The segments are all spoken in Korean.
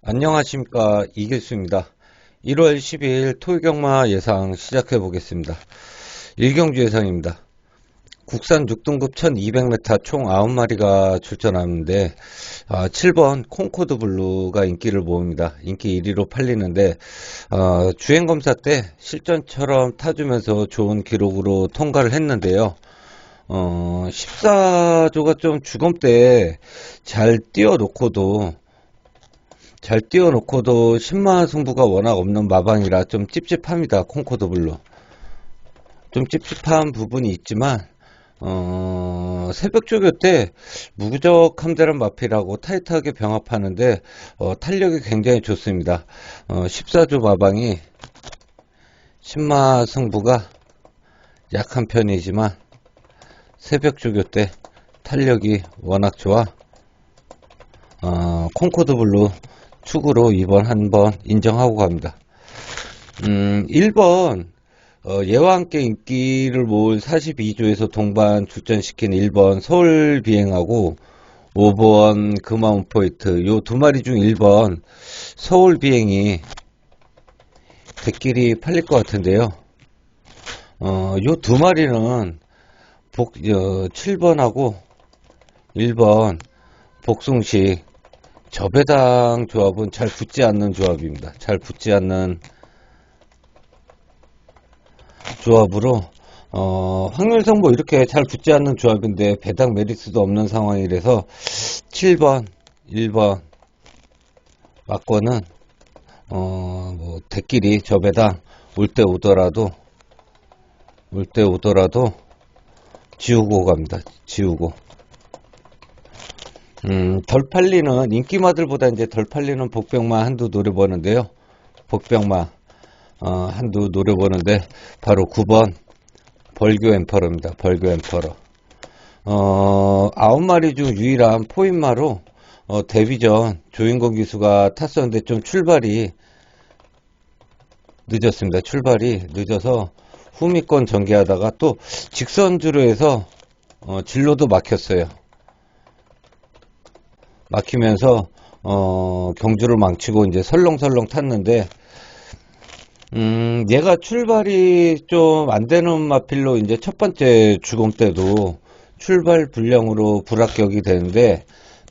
안녕하십니까 이길수입니다. 1월 12일 토요경마 예상 시작해 보겠습니다. 1경주 예상입니다. 국산 6등급 1200m 총 9마리가 출전하는데 아, 7번 콩코드 블루가 인기를 모읍니다. 인기 1위로 팔리는데 아, 주행검사 때 실전처럼 타주면서 좋은 기록으로 통과를 했는데요. 어, 14조가 좀 주검 때 잘 띄워놓고도 잘 띄워놓고도 10만 승부가 워낙 없는 마방이라 좀 찝찝합니다. 콩코드 블루. 좀 찝찝한 부분이 있지만 어, 새벽 조교 때 무적 함대란 마피라고 타이트하게 병합하는데 어, 탄력이 굉장히 좋습니다. 어, 14조 마방이 10마 승부가 약한 편이지만 새벽 조교 때 탄력이 워낙 좋아 어, 콩코드 블루 축으로 2번 한번 인정하고 갑니다. 음, 1번 어, 예와 함께 인기를 모을 42조에서 동반 출전시킨 1번 서울 비행하고 5번 금화원 포인트 요 두 마리 중 1번 서울 비행이 대끼리 팔릴 것 같은데요. 어, 요 두 마리는 복, 어, 7번하고 1번 복숭식 저배당 조합은 잘 붙지 않는 조합입니다. 잘 붙지 않는 조합으로 어, 확률상 뭐 이렇게 잘 붙지 않는 조합인데 배당 메리트도 없는 상황이라서 7번, 1번 막권은 어, 뭐 대끼리 저배당 올 때 오더라도 올 때 오더라도 지우고 갑니다. 지우고 음, 덜 팔리는 인기마들보다 이제 덜 팔리는 복병마 한두 노려보는데요. 복병마 어, 한두 노려보는데 바로 9번 벌교 엠퍼러입니다. 벌교 엠퍼러. 어, 9마리 중 유일한 포인마로 어, 데뷔 전 조인권 기수가 탔었는데 좀 출발이 늦었습니다. 출발이 늦어서 후미권 전개하다가 또 직선주로 해서 어, 진로도 막혔어요. 막히면서 어, 경주를 망치고 이제 설렁설렁 탔는데 음, 얘가 출발이 좀 안 되는 마필로 이제 첫 번째 주검 때도 출발 불량으로 불합격이 되는데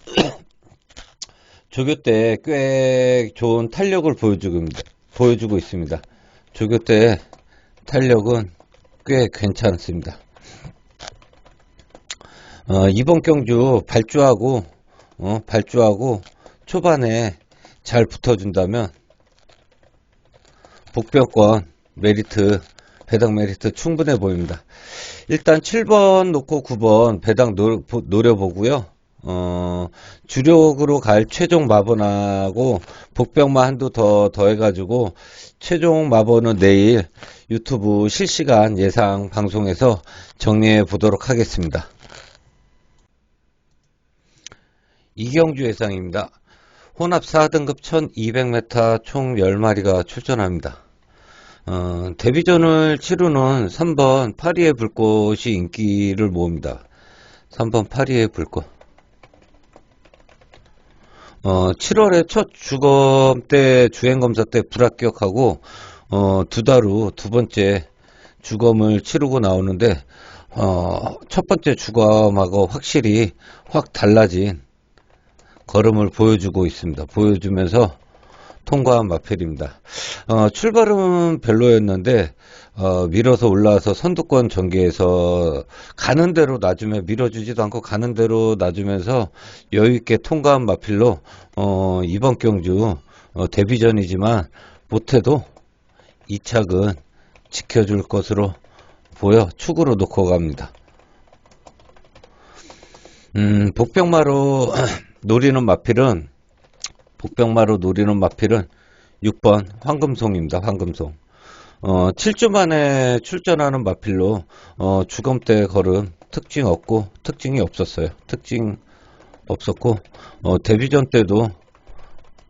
조교 때 꽤 좋은 탄력을 보여주고, 보여주고 있습니다. 조교 때 탄력은 꽤 괜찮습니다. 어, 이번 경주 발주하고 어, 발주하고 초반에 잘 붙어준다면 복병권 메리트 배당 메리트 충분해 보입니다. 일단 7번 놓고 9번 배당 노, 노려보고요. 어, 주력으로 갈 최종 마번하고 복병만 한두 더 더해가지고 최종 마번은 내일 유튜브 실시간 예상 방송에서 정리해 보도록 하겠습니다. 이경주 예상입니다. 혼합 4등급 1200m 총 10마리가 출전합니다. 어, 데뷔전을 치르는 3번 파리의 불꽃이 인기를 모읍니다. 3번 파리의 불꽃. 어, 7월에 첫 주검 때 주행검사 때 불합격하고 어, 두 달 후 두 번째 주검을 치르고 나오는데 어, 첫 번째 주검하고 확실히 확 달라진 걸음을 보여주고 있습니다. 보여주면서 통과한 마펠입니다. 어, 출발은 별로였는데 어, 밀어서 올라와서 선두권 전개해서 가는 대로 놔주면 밀어주지도 않고 가는 대로 놔주면서 여유 있게 통과한 마필로 어, 이번 경주 어, 데뷔전이지만 못해도 이 착은 지켜줄 것으로 보여 축으로 놓고 갑니다. 음, 복병마로 노리는 마필은 복병마로 노리는 마필은 6번 황금송입니다. 황금송. 어, 7주 만에 출전하는 마필로 어, 주검대 걸음 특징 없고 특징이 없었어요. 특징 없었고 어, 데뷔전 때도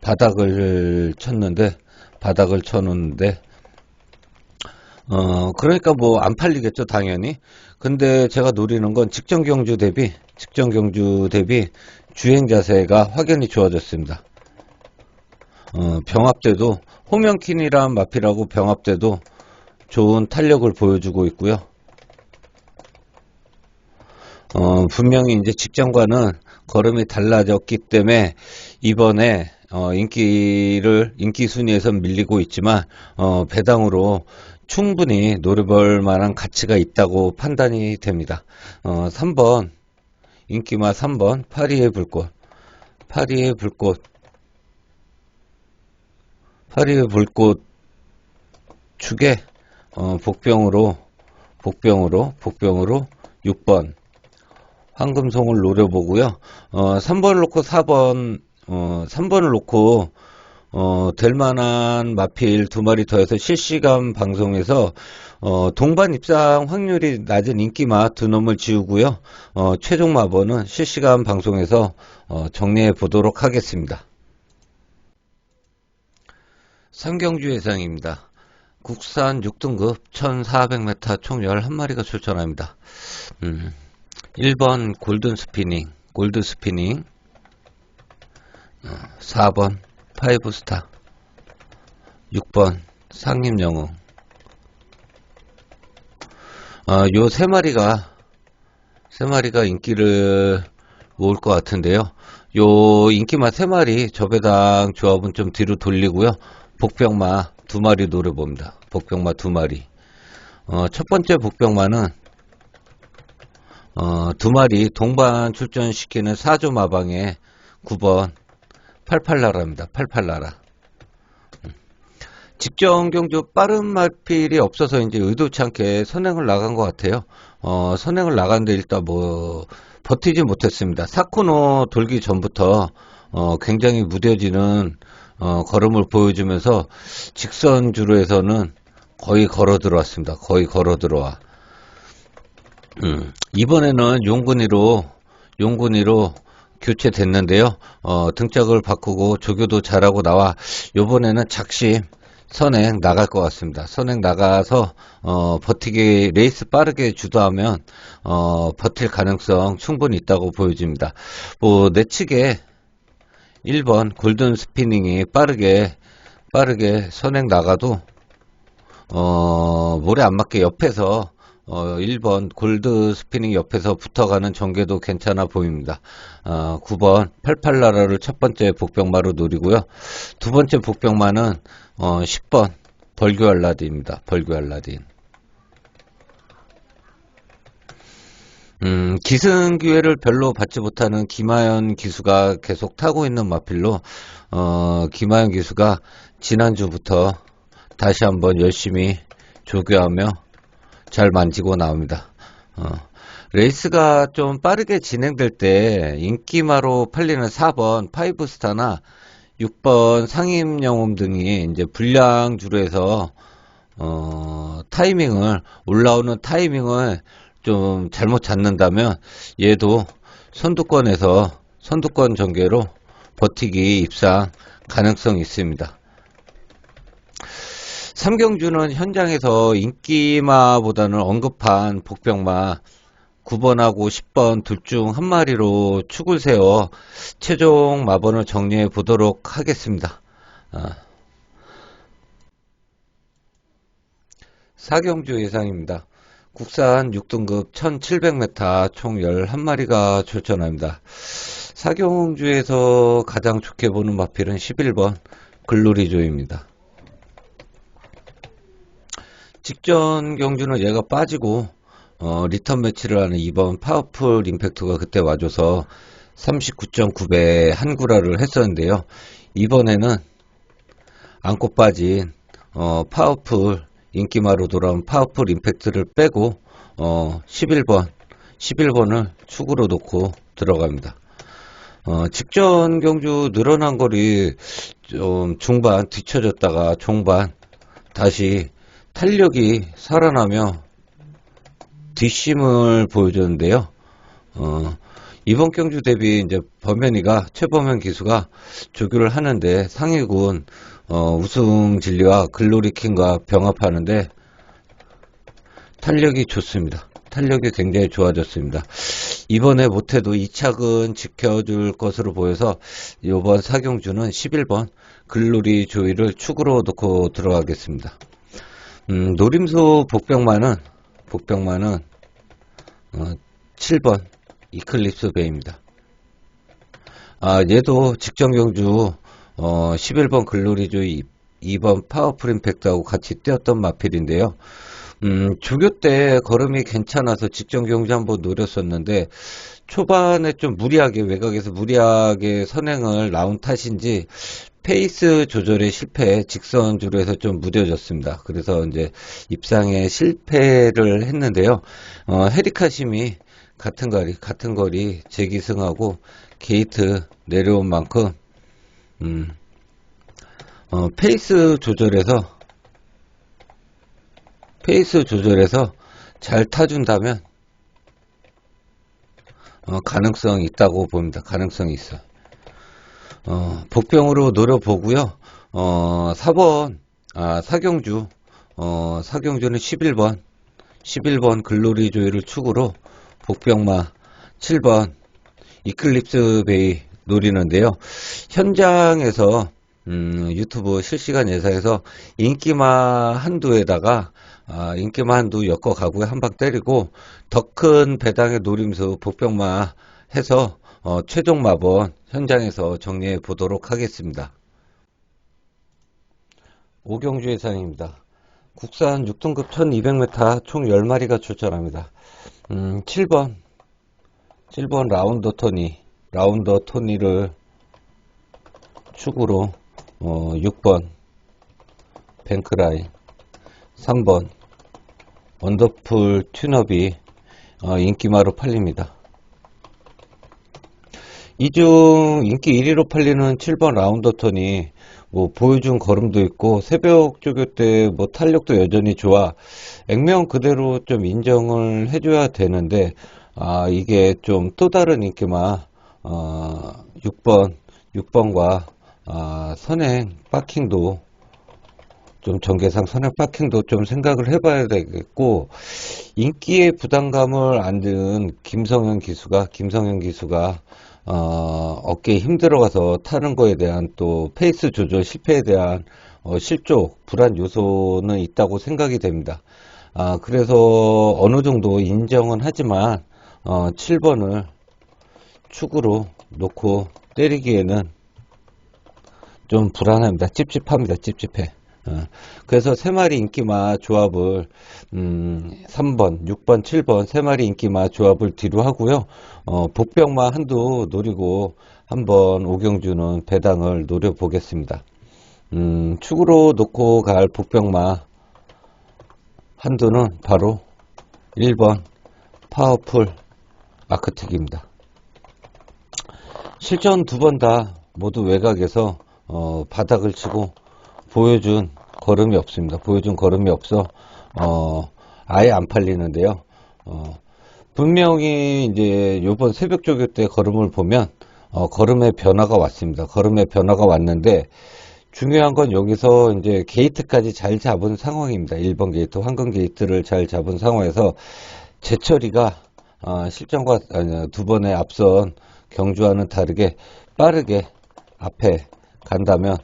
바닥을 쳤는데 바닥을 쳐놓는데 어 그러니까 뭐 안 팔리겠죠 당연히 근데 제가 노리는 건 직전 경주 대비 직전 경주 대비 주행 자세가 확연히 좋아졌습니다. 어, 병합 때도 홍명킨이란 마필하고 병합 때도 좋은 탄력을 보여주고 있고요. 어, 분명히 이제 직전과는 걸음이 달라졌기 때문에 이번에 어, 인기를 인기 순위에서 밀리고 있지만 어, 배당으로 충분히 노려볼 만한 가치가 있다고 판단이 됩니다. 어, 3번 인기마 3번 파리의 불꽃 파리의 불꽃 파리의 불꽃 축에 어, 복병으로 복병으로 복병으로 6번 황금송을 노려보고요. 어, 3번을 놓고 4번, 어, 3번을 놓고, 어, 될 만한 마필 두 마리 더해서 실시간 방송에서, 어, 동반 입상 확률이 낮은 인기마 두 놈을 지우고요. 어, 최종 마번은 실시간 방송에서, 어, 정리해 보도록 하겠습니다. 삼경주 예상입니다. 국산 6등급 1400m 총 11마리가 출전합니다. 음. 1번 골든 스피닝, 골드 스피닝. 4번 파이브 스타. 6번 상림 영웅. 어, 요세 마리가 세 마리가 인기를 모을 것 같은데요. 요 인기마 세 마리 저배당 조합은 좀 뒤로 돌리고요. 복병마 두 마리 노려봅니다. 복병마 두 마리. 어, 첫 번째 복병마는 어, 두 마리 동반 출전시키는 사조 마방의 9번 88나라입니다. 88나라. 음. 직전 경주 빠른 말필이 없어서 이제 의도치 않게 선행을 나간 것 같아요. 어, 선행을 나갔는데 일단 뭐 버티지 못했습니다. 사코노 돌기 전부터 어, 굉장히 무뎌지는 어, 걸음을 보여주면서 직선 주로에서는 거의 걸어 들어왔습니다. 거의 걸어 들어와. 음, 이번에는 용군이로 용군이로 교체됐는데요. 어, 등짝을 바꾸고 조교도 잘하고 나와 요번에는 작심 선행 나갈 것 같습니다. 선행 나가서 어, 버티기 레이스 빠르게 주도하면 어, 버틸 가능성 충분히 있다고 보여집니다. 뭐 내측에 1번 골든 스피닝이 빠르게 빠르게 선행 나가도 어, 모래 안 맞게 옆에서 어, 1번 골드 스피닝 옆에서 붙어가는 전개도 괜찮아 보입니다. 어, 9번 88나라를 첫 번째 복병마로 노리고요. 두 번째 복병마는 어, 10번 벌교 알라딘입니다. 벌교 알라딘. 음, 기승 기회를 별로 받지 못하는 김하연 기수가 계속 타고 있는 마필로 어, 김하연 기수가 지난주부터 다시 한번 열심히 조교하며 잘 만지고 나옵니다. 어, 레이스가 좀 빠르게 진행될 때 인기마로 팔리는 4번 파이브스타나 6번 상임영웅 등이 이제 불량주로 해서 어, 타이밍을 올라오는 타이밍을 좀 잘못 잡는다면 얘도 선두권에서 선두권 전개로 버티기 입상 가능성이 있습니다. 삼경주는 현장에서 인기마보다는 언급한 복병마 9번하고 10번 둘 중 한 마리로 축을 세워 최종 마번을 정리해 보도록 하겠습니다. 아. 사경주 예상입니다. 국산 6등급 1700m 총 11마리가 출전합니다. 사경주에서 가장 좋게 보는 마필은 11번 글로리조입니다. 직전 경주는 얘가 빠지고 어, 리턴 매치를 하는 이번 파워풀 임팩트가 그때 와줘서 39.9배 한구라를 했었는데요. 이번에는 안고 빠진 어, 파워풀 인기마로 돌아온 파워풀 임팩트를 빼고 어, 11번 11번을 축으로 놓고 들어갑니다. 어, 직전 경주 늘어난 거리 좀 중반 뒤쳐졌다가 종반 다시 탄력이 살아나며 뒷심을 보여줬는데요. 어, 이번 경주 대비 이제 범현이가 최범현 기수가 조교를 하는데 상위군 어, 우승 진리와 글로리킹과 병합하는데 탄력이 좋습니다. 탄력이 굉장히 좋아졌습니다. 이번에 못해도 2착은 지켜줄 것으로 보여서 이번 사경주는 11번 글로리 조이를 축으로 놓고 들어가겠습니다. 음, 노림수 복병만은 복병만은 어, 7번 이클립스 베이입니다. 아, 얘도 직전 경주 어, 11번 글로리 조이 2번 파워풀 임팩트하고 같이 뛰었던 마필인데요. 음, 조교 때 걸음이 괜찮아서 직전 경주 한번 노렸었는데 초반에 좀 무리하게 외곽에서 무리하게 선행을 나온 탓인지 페이스 조절에 실패, 직선 주로 해서 좀 무뎌졌습니다. 그래서 이제 입상에 실패를 했는데요. 어, 헤리카심이 같은 거리, 같은 거리 재기승하고 게이트 내려온 만큼, 음, 어, 페이스 조절해서 페이스 조절해서 잘 타준다면 어, 가능성이 있다고 봅니다. 가능성이 있어요. 어, 복병으로 노려보고요. 어, 4번 아, 사경주 어, 사경주는 11번 11번 글로리 조이를 축으로 복병마 7번 이클립스 베이 노리는데요. 현장에서 음, 유튜브 실시간 예상에서 인기마 한두에다가 아, 인기마 한두 엮어 가구에 한 방 때리고 더 큰 배당의 노림수 복병마 해서 어, 최종 마번 현장에서 정리해 보도록 하겠습니다. 오경주 예상입니다. 국산 6등급 1200m 총 10마리가 출전합니다. 음, 7번 7번 라운더 토니 라운더 토니를 축으로 어, 6번 뱅크라인 3번 원더풀 튜너비 어, 인기마로 팔립니다. 이 중 인기 1위로 팔리는 7번 라운더 턴이 뭐 보여준 걸음도 있고 새벽 조교 때 뭐 탄력도 여전히 좋아. 액면 그대로 좀 인정을 해줘야 되는데 아 이게 좀 또 다른 인기마 어, 6번 6번과 아, 선행 파킹도 좀 전개상 선행 파킹도 좀 생각을 해봐야 되겠고 인기의 부담감을 안든 김성현 기수가 김성현 기수가 어, 어깨에 힘들어가서 타는 거에 대한 또 페이스 조절 실패에 대한 어, 실족 불안 요소는 있다고 생각이 됩니다. 아, 그래서 어느 정도 인정은 하지만 어, 7번을 축으로 놓고 때리기에는 좀 불안합니다. 찝찝합니다. 찝찝해. 어, 그래서 세 마리 인기마 조합을 음, 3번, 6번, 7번 세 마리 인기마 조합을 뒤로 하고요. 어, 복병마 한두 노리고 한번 오경주는 배당을 노려보겠습니다. 음, 축으로 놓고 갈 복병마 한두는 바로 1번 파워풀 아크틱입니다. 실전 두 번 다 모두 외곽에서 어, 바닥을 치고 보여준 걸음이 없습니다. 보여준 걸음이 없어 어, 아예 안 팔리는데요. 어, 분명히 이제 요번 새벽 조교 때 걸음을 보면 어, 걸음의 변화가 왔습니다. 걸음의 변화가 왔는데 중요한 건 여기서 이제 게이트까지 잘 잡은 상황입니다. 1번 게이트, 황금 게이트를 잘 잡은 상황에서 제철이가 어, 실전과 아니, 두 번에 앞선 경주와는 다르게 빠르게 앞에 간다면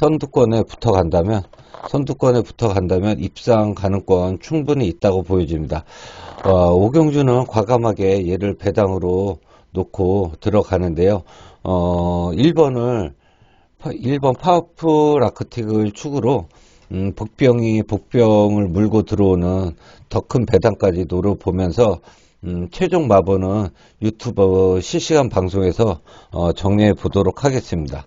선두권에 붙어 간다면 선두권에 붙어 간다면 입상 가능권 충분히 있다고 보여집니다. 어, 오경주는 과감하게 얘를 배당으로 놓고 들어가는데요. 어, 1번을 1번 파워풀 아크틱을 축으로 음, 복병이 복병을 물고 들어오는 더 큰 배당까지 노려보면서 음, 최종 마번은 유튜버 실시간 방송에서 어, 정리해 보도록 하겠습니다.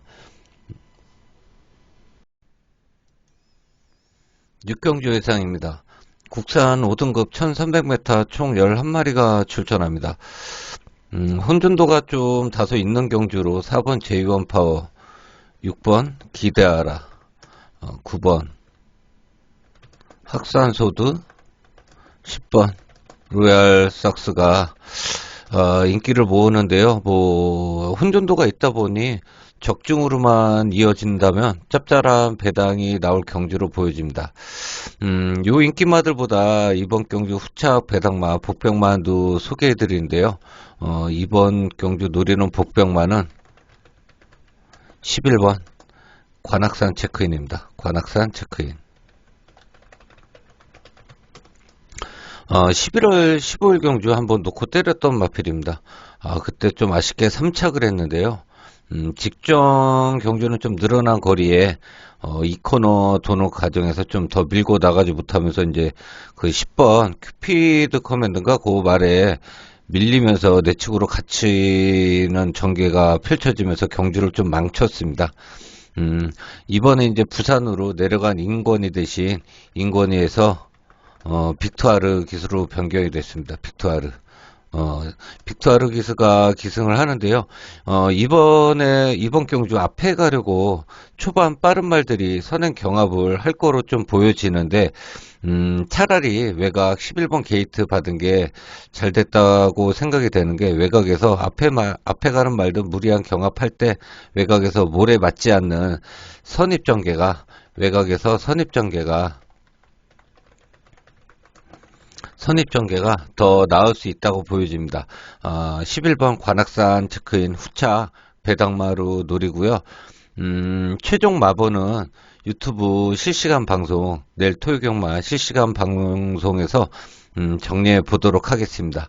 육경주 예상입니다. 국산 5등급 1300m 총 11마리가 출전합니다. 음, 혼전도가 좀 다소 있는 경주로 4번 제2원 파워, 6번 기대하라, 어, 9번 학산소드, 10번 로얄 삭스가 어, 인기를 모으는데요. 뭐 혼전도가 있다 보니 적중으로만 이어진다면 짭짤한 배당이 나올 경주로 보여집니다. 음, 요 인기마들보다 이번 경주 후착 배당마 복병만도 소개해 드리는데요. 어, 이번 경주 노리는 복병만은 11번 관악산 체크인입니다. 관악산 체크인. 어, 11월 15일 경주 한번 놓고 때렸던 마필입니다. 아, 그때 좀 아쉽게 3착을 했는데요. 음, 직전 경주는 좀 늘어난 거리에 어, 이 코너 도는 과정에서 좀 더 밀고 나가지 못하면서 이제 그 10번 큐피드 커맨드인가 그 말에 밀리면서 내 측으로 갇히는 전개가 펼쳐지면서 경주를 좀 망쳤습니다. 음, 이번에 이제 부산으로 내려간 인권이 대신 인권이에서 어, 빅투아르 기수로 변경이 됐습니다. 빅투아르. 어, 빅투아르 기수가 기승을 하는데요. 어, 이번에, 이번 경주 앞에 가려고 초반 빠른 말들이 선행 경합을 할 거로 좀 보여지는데, 음, 차라리 외곽 11번 게이트 받은 게 잘 됐다고 생각이 되는 게 외곽에서 앞에 말, 앞에 가는 말든 무리한 경합할 때 외곽에서 모래 맞지 않는 선입 전개가 외곽에서 선입 전개가 선입전개가 더 나을 수 있다고 보여집니다. 어, 11번 관악산 체크인 후차 배당마루 노리고요. 음, 최종 마번은 유튜브 실시간 방송 내일 토요경만 실시간 방송에서 음, 정리해 보도록 하겠습니다.